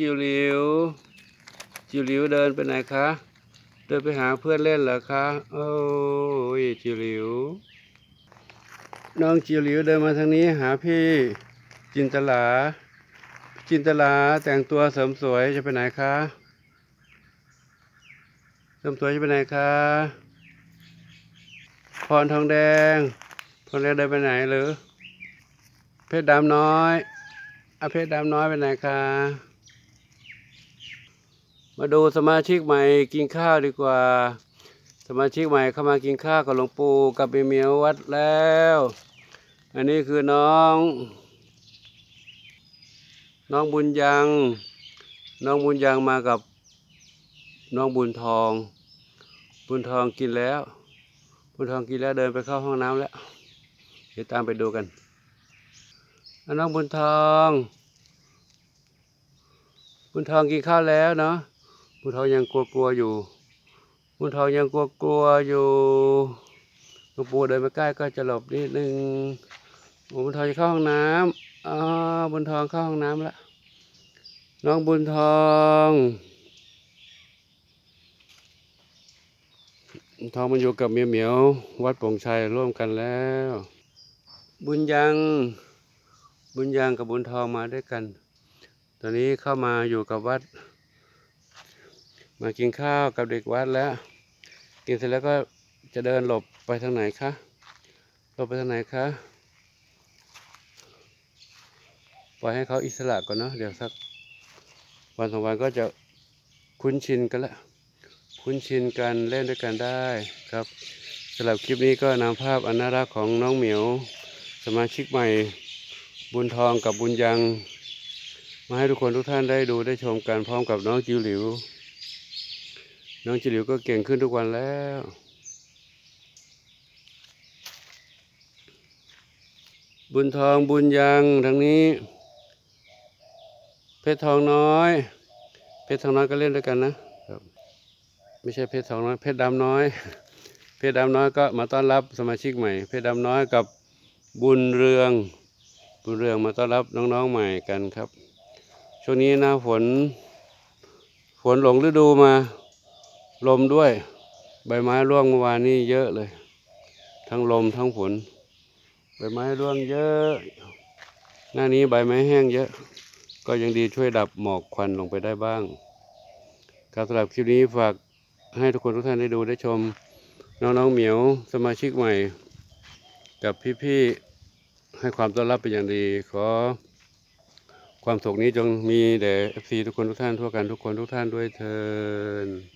จิ๋วหลิว จิ๋วหลิวเดินไปไหนคะ เดินไปหาเพื่อนเล่นเหรอคะ โอ้ยจิ๋วหลิว น้องจิ๋วหลิวเดินมาทางนี้หาพี่จินตลา จินตลาแต่งตัวเสริมสวยจะไปไหนคะ เสริมสวยจะไปไหนคะ พรทองแดง พรทองแดงเดินไปไหนหรือ เพชรดำน้อยอเพชรดำน้อยไปไหนคะ มาดูสมาชิกใหม่กินข้าวดีกว่า สมาชิกใหม่เข้ามากินข้าวกับหลวงปู่กับเมียเมียววัดแล้ว อันนี้คือน้อง น้องบุญยัง น้องบุญยังมากับ น้องบุญทอง บุญทองกินแล้ว บุญทองกินแล้วเดินไปเข้าห้องน้ำแล้ว เดี๋ยวตามไปดูกันน้องบุญทอง บุญทองกินข้าวแล้วเนาะ บุญทองยังกลัวๆอยู่บุญทองยังกลัวๆอยู่หลวงปู่เดินไปใกล้ก็จะหลบนิดนึงโอ้บุญทองจะเข้าห้องน้ำอ๋อบุญทองเข้าห้องน้ำแล้วน้องบุญทองบุญทองมันอยู่กับเมียเหมียววัดป่งชัยร่วมกันแล้ว บุญยังบุญยังกับบุญทองมาด้วยกัน ตอนนี้เข้ามาอยู่กับวัด มากินข้าวกับเด็กวัดแล้ว กินเสร็จแล้วก็จะเดินหลบไปทางไหนคะหลบไปทางไหนคะปล่อยให้เขาอิสระก่อนเนาะเดี๋ยวสักวันสองวันก็จะคุ้นชินกันละคุ้นชินกันเล่นด้วยกันได้ครับสำหรับคลิปนี้ก็นำภาพอนารักของน้องเหมียว สมาชิกใหม่บุญทองกับบุญยัง มาให้ทุกคนทุกท่านได้ดูได้ชมกันพร้อมกับน้องจิวหลิว น้องจิวหลิวก็เก่งขึ้นทุกวันแล้ว บุญทองบุญยังทางนี้ เพชรทองน้อย เพชรทองน้อยก็เล่นด้วยกันนะครับ ไม่ใช่เพชรทองน้อยเพชรดำน้อย เพชรดำน้อยก็มาต้อนรับสมาชิกใหม่ เพชรดำน้อยกับบุญเรือง บุญเรืองมาต้อนรับน้องๆใหม่กันครับ ช่วงนี้หน้าฝน ฝนหลงฤดูมา ลมด้วย ใบไม้ร่วงเมื่อวานนี้เยอะเลย ทั้งลมทั้งฝนใบไม้ร่วงเยอะ หน้านี้ใบไม้แห้งเยอะ ก็ยังดีช่วยดับหมอกควันลงไปได้บ้าง ครับสำหรับคลิปนี้ฝากให้ทุกคนทุกท่านได้ดูได้ชม น้องๆเหมียวสมาชิกใหม่ กับพี่ๆให้ความต้อนรับเป็นอย่างดี ขอความสุขนี้จงมีแด่ FC ทุกคนทุกท่านทั่วกันทุกคนทุกท่านด้วยเทิน